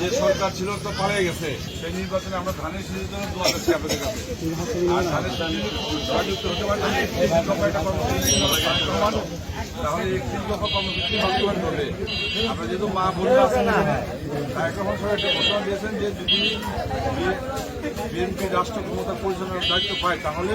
যে সরকার ছিল তো পালিয়ে গেছে সেই নির্বাচনে আমরা ধানের শীষের কাছে তাহলে একত্রিশ দফা কর্মসূচি বাস্তবায়ন করবে আমরা যেহেতু মা বোনরা আছেন এখন সবাই একটা ঘোষণা দিয়েছেন যে যদি বিএনপি রাষ্ট্র ক্ষমতা পরিচালনার দায়িত্ব পায় তাহলে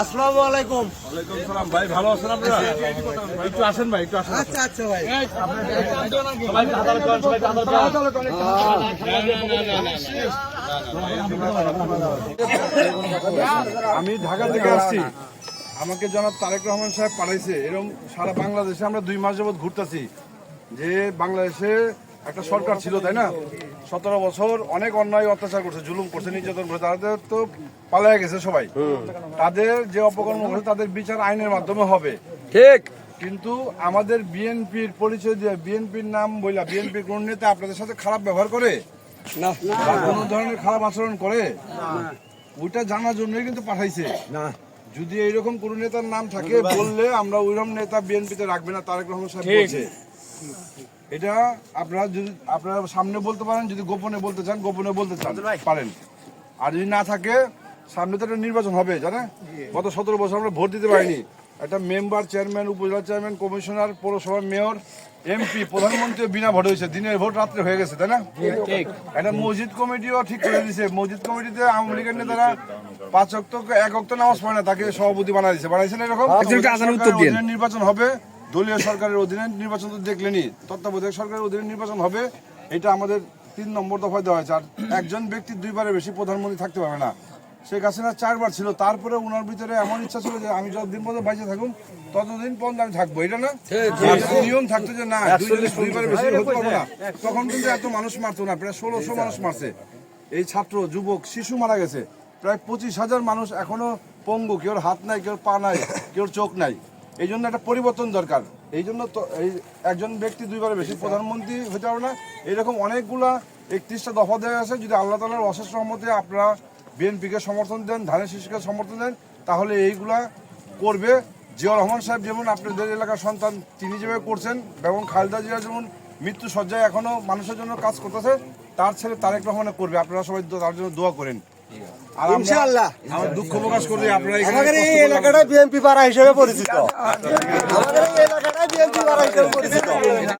আসসালামু আলাইকুম ওয়ালাইকুম সালাম ভাই ভালো আছেন আপনারা একটু আসেন ভাই একটু আসেন আচ্ছা আচ্ছা ভাই আমি ঢাকা থেকে আসছি আমাকে জনাব তারেক রহমান সাহেব পাঠাইছে এরকম সারা বাংলাদেশে আমরা দুই মাস যাবৎ ঘুরতেছি যে বাংলাদেশে একটা সরকার ছিল তাই না? সতেরো বছর অনেক অন্যায় অত্যাচার করছে জুলুম করছে নির্যাতন করছে তাদের তো পালিয়ে গেছে সবাই। তাদের যে অপকর্ম করছে তাদের বিচার আইনের মাধ্যমে হবে। ঠিক। কিন্তু আমাদের বিএনপির পরিচয় দিয়ে বিএনপির নাম বইলা বিএনপির কোন নেতা আপনাদের সাথে খারাপ ব্যবহার করে? না। কোনো ধরনের খারাপ আচরণ করে? ওইটা জানার জন্যই কিন্তু পাঠাইছে। না। যদি এইরকম কোন নেতার নাম থাকে বললে আমরা ওইরকম নেতা বিএনপিতে রাখবে না তারেক রহমান সাহেব বলছে। এটা আপনারা যদি আপনারা সামনে বলতে পারেন যদি গোপনে বলতে চান গোপনে বলতে চান পারেন। আর যদি না থাকে সামনে তো একটা নির্বাচন হবে জানেন? গত সতেরো বছর আমরা ভোট দিতে পারিনি। একটা member chairman upazila chairman commissioner পৌরসভা মেয়র এমপি প্রধানমন্ত্রী বিনা ভোট হয়েছে। দিনের ভোট রাত্রে হয়ে গেছে তাই না? একটা মসজিদ কমিটিও ঠিক করে দিয়েছে মসজিদ কমিটিতে আওয়ামী লীগের নেতারা পাঁচ অক্ট এক অক্ট নামাজ পড়ে না তাকে সভাপতি বানাই দিয়েছে বানাইছে না এরকম? নির্বাচন হবে। দলীয় সরকারের অধীনে নির্বাচন তো দেখলেনি তত্ত্বাবধায়ক সরকারের অধীনে নির্বাচন হবে এটা আমাদের তিন নম্বর দফায় দেওয়া হয়েছে। আর একজন ব্যক্তি দুইবারের বেশি প্রধানমন্ত্রী থাকতে পারবে না। শেখ হাসিনা চারবার ছিল তারপরে ওনার ভিতরে এমন ইচ্ছা ছিল যে আমি যতদিন পর্যন্ত বাইচে থাকুন ততদিন পর্যন্ত আমি থাকব। এটা না? নিয়ম থাকতো যে না দুইবারের বেশি হতে পারব না। তখন কিন্তু এত মানুষ মারতো না প্রায় ষোলোশো মানুষ মারছে। এই ছাত্র যুবক শিশু মারা গেছে। প্রায় পঁচিশ হাজার মানুষ এখনও পঙ্গু কেউ হাত নাই কেউ পা নাই কেউ চোখ নাই। এই জন্য একটা পরিবর্তন দরকার। এই জন্য তো এই একজন ব্যক্তি দুইবার বেশি প্রধানমন্ত্রী হতে পারবে না। এরকম অনেকগুলা একত্রিশটা দফা দেওয়া আছে। যদি আল্লাহ তালার অশেষ রহমতে আপনারা বিএনপিকে সমর্থন দেন, ধানের শিশুকে সমর্থন দেন, তাহলে এইগুলা করবে। জিয়া রহমান সাহেব যেমন আপনাদের এলাকার সন্তান, তিনি যেভাবে করছেন এবং খালেদা জিয়া যেমন মৃত্যু সজ্জায় এখনও মানুষের জন্য কাজ করতেছে, তার ছেলে তারেক রহমানে করবে। আপনারা সবাই তার জন্য দোয়া করেন। ইনশাআল্লাহ। আমরা দুঃখ প্রকাশ করি আপনারা আমাদের এই এলাকাটা বিএনপি পাড়া হিসেবে পরিচিত। আমাদের এই এলাকাটা বিএনপি পাড়া হিসেবে পরিচিত।